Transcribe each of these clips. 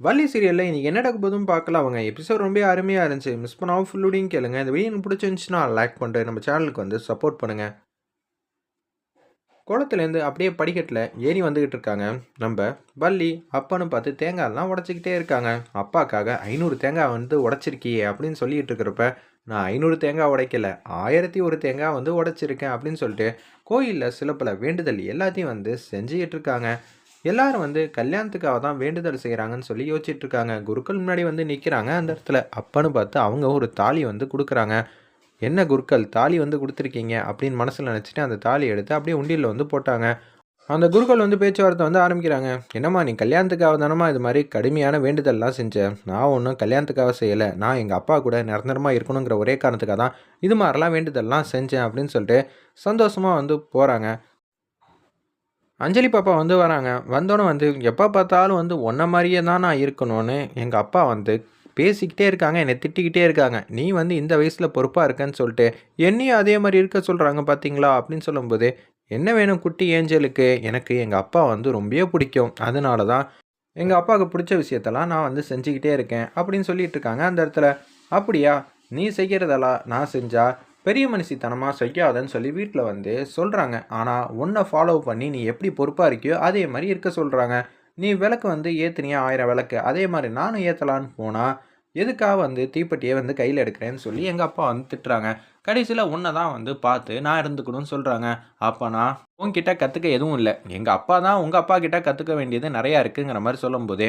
வள்ளி சீரியலில் இன்றைக்கி என்ன நடக்க போதும் பார்க்கலாம். அவங்க எபிசோட் ரொம்ப அருமையாக இருந்துச்சு. மிஸ் பண்ணாமல் ஃபுல்லுடையும் கேளுங்க. இந்த வீடியோ எனக்கு பிடிச்சிருந்துச்சுன்னா லைக் பண்ணிட்டு நம்ம சேனலுக்கு வந்து சப்போர்ட் பண்ணுங்கள் குளத்துலேருந்து அப்படியே படிக்கட்டில் ஏறி வந்துக்கிட்டு இருக்காங்க. நம்ம வள்ளி அப்பன்னு பார்த்து தேங்காயெல்லாம் உடச்சிக்கிட்டே இருக்காங்க. அப்பாக்காக ஐநூறு தேங்காய் வந்து உடச்சிருக்கியே அப்படின்னு சொல்லிகிட்டு இருக்கிறப்ப நான் ஐநூறு தேங்காய் உடைக்கல. ஆயிரத்தி ஒரு தேங்காய் வந்து உடைச்சிருக்கேன் அப்படின்னு சொல்லிட்டு கோயிலில் சில பல வேண்டுதல் எல்லாத்தையும் வந்து செஞ்சுக்கிட்டு இருக்காங்க. எல்லாரும் வந்து கல்யாணத்துக்காக தான் வேண்டுதல் செய்கிறாங்கன்னு சொல்லி யோசிச்சுட்டு இருக்காங்க குருக்கள் முன்னாடி வந்து நிற்கிறாங்க அந்த இடத்துல அப்பன்னு பார்த்து அவங்க ஒரு தாலி வந்து கொடுக்குறாங்க. என்ன குருக்கள் தாலி வந்து கொடுத்துருக்கீங்க? அப்படின்னு மனசில் நினச்சிட்டு அந்த தாலி எடுத்து அப்படியே உண்டியில் வந்து போட்டாங்க. அந்த குருக்கள் வந்து பேச்சுவார்த்தை வந்து ஆரம்பிக்கிறாங்க. என்னம்மா நீ கல்யாணத்துக்காக தானம்மா இது மாதிரி கடுமையான வேண்டுதல்லாம் செஞ்சேன் நான் ஒன்றும் கல்யாணத்துக்காக செய்யலை. நான் எங்கள் அப்பா கூட நிரந்தரமாக இருக்கணுங்கிற ஒரே காரணத்துக்காக தான் இது மாதிரிலாம் வேண்டுதல்லாம் செஞ்சேன் அப்படின்னு சொல்லிட்டு சந்தோஷமாக வந்து போகிறாங்க அஞ்சலி பாப்பா வந்து வராங்க. வந்தோடனே வந்து எப்போ பார்த்தாலும் வந்து ஒன்றை மாதிரியே தான் நான் இருக்கணும்னு எங்கள் அப்பா வந்து பேசிக்கிட்டே இருக்காங்க. என்னை திட்டிக்கிட்டே இருக்காங்க. நீ வந்து இந்த வயசில் பொறுப்பாக இருக்கன்னு சொல்லிட்டு என்னையும் அதே மாதிரி இருக்க சொல்கிறாங்க பார்த்தீங்களா அப்படின்னு சொல்லும்போது என்ன வேணும் குட்டி ஏஞ்சலுக்கு? எனக்கு எங்கள் அப்பா வந்து ரொம்பவே பிடிக்கும். அதனால தான் எங்கள் அப்பாவுக்கு பிடிச்ச விஷயத்தெல்லாம் நான் வந்து செஞ்சுக்கிட்டே இருக்கேன் அப்படின்னு சொல்லிட்டு இருக்காங்க. அந்த இடத்துல அப்படியா? நீ செய்கிறதெல்லாம் நான் செஞ்சால் பெரிய மனுஷித்தனமாக செய்யாதன்னு சொல்லி வீட்டில் வந்து சொல்கிறாங்க ஆனால் ஒன்றை ஃபாலோ பண்ணி நீ எப்படி பொறுப்பாக இருக்கியோ அதே மாதிரி இருக்க சொல்கிறாங்க நீ விளக்கு வந்து ஏற்றுனியா ஆயிரம் விளக்கு. அதே மாதிரி நானும் ஏற்றலான்னு போனால் எதுக்காக வந்து தீப்பெட்டியை வந்து கையில் எடுக்கிறேன்னு சொல்லி எங்கள் அப்பா வந்து திட்டுறாங்க. கடைசியில் உன்னை தான் வந்து பார்த்து நான் இருந்துக்கணும்னு சொல்கிறாங்க அப்போனா உங்ககிட்ட கற்றுக்க எதுவும் இல்லை. எங்கள் அப்பா தான் உங்கள் அப்பா கிட்ட கற்றுக்க வேண்டியது நிறையா இருக்குங்கிற மாதிரி சொல்லும்போதே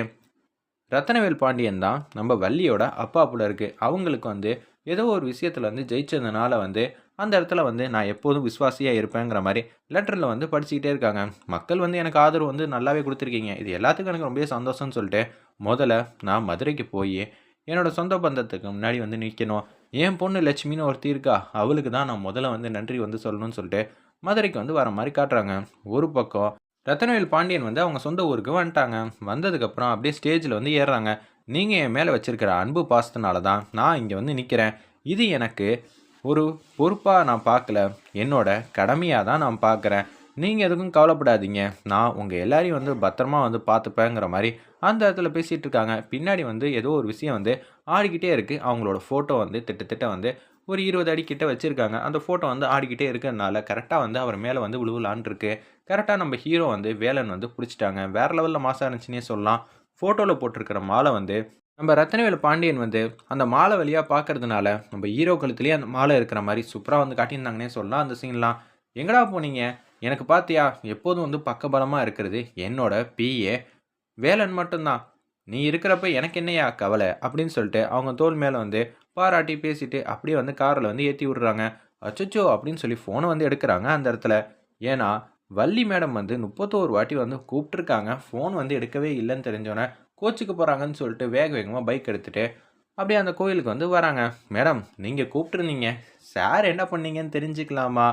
ரத்தனவேல் பாண்டியன் தான் நம்ம வள்ளியோட அப்பா போல இருக்குது அவங்களுக்கு வந்து ஏதோ ஒரு விஷயத்தில் வந்து ஜெயிச்சதுனால வந்து அந்த இடத்துல வந்து நான் எப்போதும் விஸ்வாசியாக இருப்பேங்கிற மாதிரி லெட்டரில் வந்து படிச்சுக்கிட்டே இருக்காங்க. மக்கள் வந்து எனக்கு ஆதரவு வந்து நல்லாவே கொடுத்துருக்கீங்க. இது எல்லாத்துக்கும் எனக்கு ரொம்ப சந்தோஷம்னு சொல்லிட்டு முதல்ல நான் மதுரைக்கு போய் என்னோட சொந்த பந்தத்துக்கு முன்னாடி வந்து நிற்கணும் என் பொண்ணு லட்சுமின்னு ஒருத்தி இருக்கா. அவளுக்கு தான் நான் முதல்ல வந்து நன்றி வந்து சொல்லணும்னு சொல்லிட்டு மதுரைக்கு வந்து வர மாதிரி காட்டுறாங்க. ஒரு பக்கம் ரத்தனவேல் பாண்டியன் வந்து அவங்க சொந்த ஊருக்கு வந்துட்டாங்க. வந்ததுக்கப்புறம் அப்படியே ஸ்டேஜில் வந்து ஏறுறாங்க. நீங்கள் என் மேலே வச்சுருக்கிற அன்பு பாசத்தினால தான் நான் இங்கே வந்து நிற்கிறேன் இது எனக்கு ஒரு பொறுப்பாக நான் பார்க்கல என்னோட கடமையாக தான் நான் பார்க்குறேன் நீங்கள் எதுக்கும் கவலைப்படாதீங்க. நான் உங்கள் எல்லாரையும் வந்து பத்திரமா வந்து பார்த்துப்பேங்கிற மாதிரி அந்த இடத்துல பேசிகிட்டு இருக்காங்க. பின்னாடி வந்து ஏதோ ஒரு விஷயம் வந்து ஆடிக்கிட்டே இருக்குது அவங்களோட ஃபோட்டோ வந்து திட்டத்திட்ட வந்து ஒரு இருபது அடி கிட்ட வச்சுருக்காங்க. அந்த ஃபோட்டோ வந்து ஆடிக்கிட்டே இருக்கிறதுனால கரெக்டாக வந்து அவர் மேலே வந்து விழுவலான் இருக்கு. கரெக்டாக நம்ம ஹீரோ வந்து வேலன் வந்து பிடிச்சிட்டாங்க. வேறு லெவலில் மாசாக இருந்துச்சுன்னே சொல்லலாம். ஃபோட்டோவில் போட்டிருக்கிற மாலை வந்து நம்ம ரத்னவேலு பாண்டியன் வந்து அந்த மாலை வழியாக பார்க்கறதுனால நம்ம ஹீரோ கழுத்துலேயே அந்த மாலை இருக்கிற மாதிரி சூப்பராக வந்து காட்டியிருந்தாங்கன்னே சொல்லலாம். அந்த சீன்லாம் எங்கடா போனீங்க? எனக்கு பார்த்தியா எப்போதும் வந்து பக்கபலமாக இருக்கிறது என்னோட பிஏ வேலன் மட்டும்தான். நீ இருக்கிறப்ப எனக்கு என்னையா கவலை? அப்படின்னு சொல்லிட்டு அவங்க தோல் மேலே வந்து பாராட்டி பேசிட்டு அப்படியே வந்து காரில் வந்து ஏற்றி விடுறாங்க. அச்சோ அப்படின்னு சொல்லி ஃபோனை வந்து எடுக்கிறாங்க அந்த இடத்துல. ஏன்னா வள்ளி மேடம் வந்து முப்பத்தோரு வாட்டி வந்து கூப்பிட்ருக்காங்க ஃபோன் வந்து எடுக்கவே இல்லைன்னு தெரிஞ்சோன்னே கோச்சுக்கு போகிறாங்கன்னு சொல்லிட்டு வேக வேகமாக பைக் எடுத்துகிட்டு அப்படியே அந்த கோயிலுக்கு வந்து வராங்க. மேடம் நீங்கள் கூப்பிட்ருந்தீங்க சார் என்ன பண்ணீங்கன்னு தெரிஞ்சுக்கலாமா?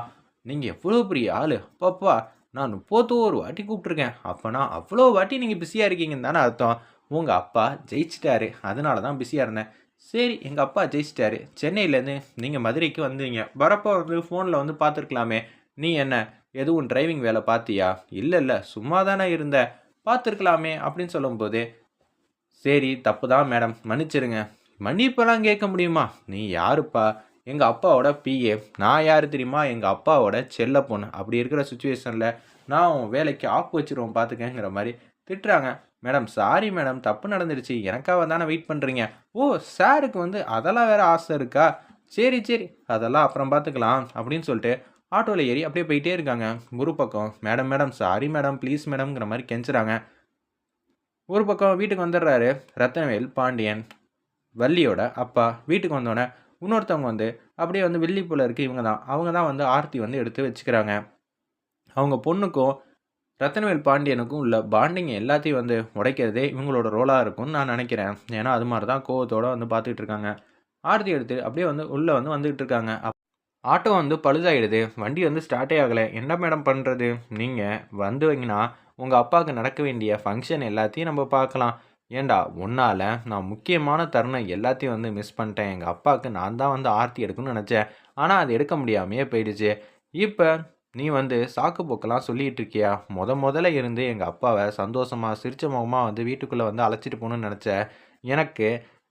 நீங்கள் எவ்வளோ பெரிய ஆள். அப்பப்பா நான் முப்பத்தோரு வாட்டி கூப்பிட்ருக்கேன் அப்போனா அவ்வளோ வாட்டி நீங்கள் பிஸியாக இருக்கீங்கன்னு தானே அர்த்தம். உங்கள் அப்பா ஜெயிச்சிட்டாரு. அதனால தான் பிஸியாக இருந்தேன். சரி எங்கள் அப்பா ஜெயிச்சிட்டாரு. சென்னையிலேருந்து நீங்கள் மதுரைக்கு வந்தீங்க. வரப்போ வந்து ஃபோனில் வந்து பார்த்துருக்கலாமே. நீ என்ன எதுவும் டிரைவிங் வேலை பார்த்தியா இல்லை இல்லை சும்மா தானே இருந்த. பார்த்துருக்கலாமே அப்படின்னு சொல்லும்போது சரி தப்பு தான் மேடம். மன்னிச்சிருங்க. மன்னிப்பெல்லாம் கேட்க முடியுமா? நீ யாருப்பா? எங்கள் அப்பாவோட பிஏ நான் யார் தெரியுமா? எங்கள் அப்பாவோட செல்ல பொண்ணு. அப்படி இருக்கிற சுச்சுவேஷனில் நான் உன் வேலைக்கு ஆப் வச்சுருவோம் பார்த்துக்கங்கிற மாதிரி திட்டுறாங்க. Madam sorry madam. தப்பு நடந்துருச்சு. எனக்காக தானே வெயிட் பண்ணுறீங்க ஓ சாருக்கு வந்து அதெல்லாம் வேறு ஆசை இருக்கா? சரி சரி. அதெல்லாம் அப்புறம் பார்த்துக்கலாம் அப்படின்னு சொல்லிட்டு ஆட்டோவில் ஏறி அப்படியே போயிட்டே இருக்காங்க. ஒரு பக்கம் madam madam sorry madam please மேடம்ங்கிற மாதிரி கெஞ்சுறாங்க. ஒரு பக்கம் வீட்டுக்கு வந்துடுறாரு ரத்னவேல் பாண்டியன் வள்ளியோட அப்பா. வீட்டுக்கு வந்தோடனே இன்னொருத்தவங்க வந்து அப்படியே வந்து வெள்ளி போல இருக்குது இவங்க தான். அவங்க தான் வந்து ஆர்த்தி வந்து எடுத்து வச்சுக்கிறாங்க. அவங்க பொண்ணுக்கும் ரத்தனவேல் பாண்டியனுக்கும் உள்ள பாண்டிங் எல்லாத்தையும் வந்து உடைக்கிறதே இவங்களோட ரோலாக இருக்கும்னு நான் நினைக்கிறேன். ஏன்னா அது மாதிரி தான் கோவத்தோடு வந்து பார்த்துக்கிட்டு இருக்காங்க. ஆர்த்தி எடுத்து அப்படியே வந்து உள்ளே வந்து வந்துக்கிட்டு இருக்காங்க. ஆட்டோ வந்து பழுதாயிடுது. வண்டி வந்து ஸ்டார்ட்டே ஆகலை. என்ன மேடம் பண்ணுறது நீங்கள் வந்து வைங்கன்னா உங்கள் அப்பாவுக்கு நடக்க வேண்டிய ஃபங்க்ஷன் எல்லாத்தையும் நம்ம பார்க்கலாம். ஏண்டா உன்னால் நான் முக்கியமான தருணம் எல்லாத்தையும் வந்து மிஸ் பண்ணிட்டேன். எங்கள் அப்பாவுக்கு நான் தான் வந்து ஆர்த்தி எடுக்கணும்னு நினச்சேன். ஆனால் அது எடுக்க முடியாமையே போயிடுச்சு. இப்போ நீ வந்து சாக்கு போக்கெல்லாம் சொல்லிகிட்டு இருக்கியா? முத முதல்ல இருந்து எங்கள் அப்பாவை சந்தோஷமாக சிரிச்ச முகமாக வந்து வீட்டுக்குள்ளே வந்து அழைச்சிட்டு போகணுன்னு நினச்ச எனக்கு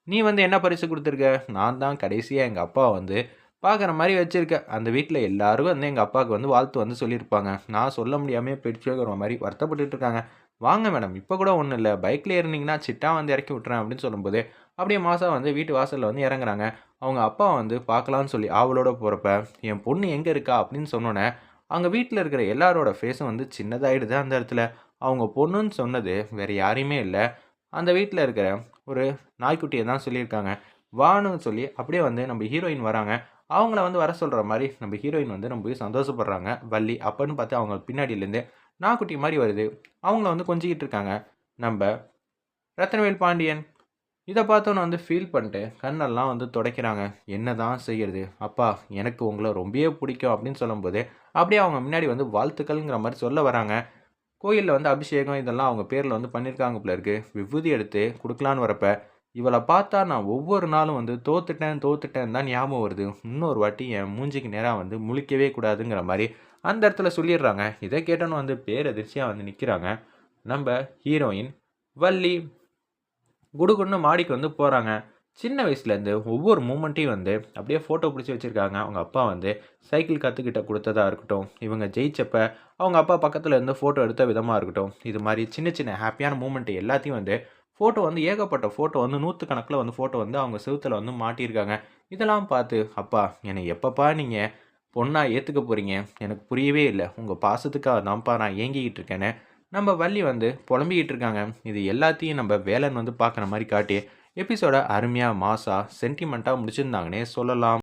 நீ வந்து என்ன பரிசு கொடுத்துருக்க? நான் தான் கடைசியாக எங்கள் அப்பா வந்து பார்க்குற மாதிரி வச்சுருக்கேன் அந்த வீட்டில் எல்லாருக்கும் வந்து எங்கள் அப்பாவுக்கு வந்து வாழ்த்து வந்து சொல்லியிருப்பாங்க. நான் சொல்ல முடியாமே பிடிச்சிருக்கிற மாதிரி வருத்தப்பட்டுட்டு இருக்காங்க. வாங்க மேடம் இப்போ கூட ஒன்றும் இல்லை. பைக்கில் இருந்தீங்கன்னா சிட்டா வந்து இறக்கி விட்றேன் அப்படின்னு சொல்லும்போது அப்படியே மாதம் வந்து வீட்டு வாசலில் வந்து இறங்குறாங்க. அவங்க அப்பா வந்து பார்க்கலான்னு சொல்லி ஆவலோட போகிறப்ப என் பொண்ணு எங்கே இருக்கா? அப்படின்னு சொன்னோன்னே அங்கே வீட்டில் இருக்கிற எல்லாரோட ஃபேஸும் வந்து சின்னதாகிடுது அந்த இடத்துல. அவங்க பொண்ணுன்னு சொன்னது வேறு யாரையுமே இல்லை. அந்த வீட்டில் இருக்கிற ஒரு நாய்க்குட்டியை தான் சொல்லியிருக்காங்க. வான்னு சொல்லி அப்படியே வந்து நம்ம ஹீரோயின் வராங்க. அவங்கள வந்து வர சொல்கிற மாதிரி நம்ம ஹீரோயின் வந்து நம்ம போய் சந்தோஷப்படுறாங்க. வள்ளி அப்பன்னு பார்த்து அவங்க பின்னாடியிலேருந்து நாய்க்குட்டி மாதிரி வருது. அவங்கள வந்து கொஞ்சிக்கிட்டு இருக்காங்க. நம்ம ரத்னவேல் பாண்டியன் இதை பார்த்தோன்னு வந்து ஃபீல் பண்ணிட்டு கண்ணெல்லாம் வந்து துடைக்கிறாங்க. என்ன தான் செய்கிறது அப்பா எனக்கு உங்களை ரொம்பவே பிடிக்கும் அப்படின்னு சொல்லும்போது அப்படியே அவங்க முன்னாடி வந்து வாழ்த்துக்கள்ங்கிற மாதிரி சொல்ல வராங்க. கோயிலில் வந்து அபிஷேகம் இதெல்லாம் அவங்க பேரில் வந்து பண்ணியிருக்காங்க போல இருக்குது விபூதி எடுத்து கொடுக்கலான்னு வரப்போ இவளை பார்த்தா நான் ஒவ்வொரு நாளும் வந்து தோத்துட்டேன் தோத்துட்டேன் தான் ஞாபகம் வருது. இன்னொரு வாட்டி என் மூஞ்சிக்கு நேராக வந்து முழிக்கவே கூடாதுங்கிற மாதிரி அந்த இடத்துல சொல்லிடுறாங்க. இதை கேட்டோன்னு வந்து பேரதிர்ச்சியாக வந்து நிற்கிறாங்க நம்ம ஹீரோயின் வள்ளி குடுகுன்னு மாடிக்கு வந்து போகிறாங்க சின்ன வயசுலேருந்து ஒவ்வொரு மூமெண்ட்டையும் வந்து அப்படியே ஃபோட்டோ பிடிச்சி வச்சுருக்காங்க. அவங்க அப்பா வந்து சைக்கிள் கற்றுக்கிட்ட கொடுத்ததா இருக்கட்டும். இவங்க ஜெயிச்சப்ப அவங்க அப்பா பக்கத்தில் இருந்து ஃபோட்டோ எடுத்த விதமாக இருக்கட்டும். இது மாதிரி சின்ன சின்ன ஹாப்பியான மூமெண்ட் எல்லாத்தையும் வந்து ஃபோட்டோ வந்து ஏகப்பட்ட ஃபோட்டோ வந்து நூற்று கணக்கில் வந்து ஃபோட்டோ வந்து அவங்க செவுத்தில் வந்து மாட்டியிருக்காங்க. இதெல்லாம் பார்த்து அப்பா என்னை எப்பப்பா நீங்கள் பொண்ணாக ஏற்றுக்க போகிறீங்க எனக்கு புரியவே இல்லை. உங்கள் பாசத்துக்காக தான்ப்பா நான் ஏங்கிக்கிட்டு இருக்கேன்னு. நம்ம வள்ளி வந்து புலம்பிக்கிட்டு இருக்காங்க. இது எல்லாத்தையும் நம்ம வேலன் வந்து பார்க்குற மாதிரி காட்டி எபிசோட அருமையாக மாசாக சென்டிமெண்ட்டாக முடிச்சிருந்தாங்கன்னே சொல்லலாம்.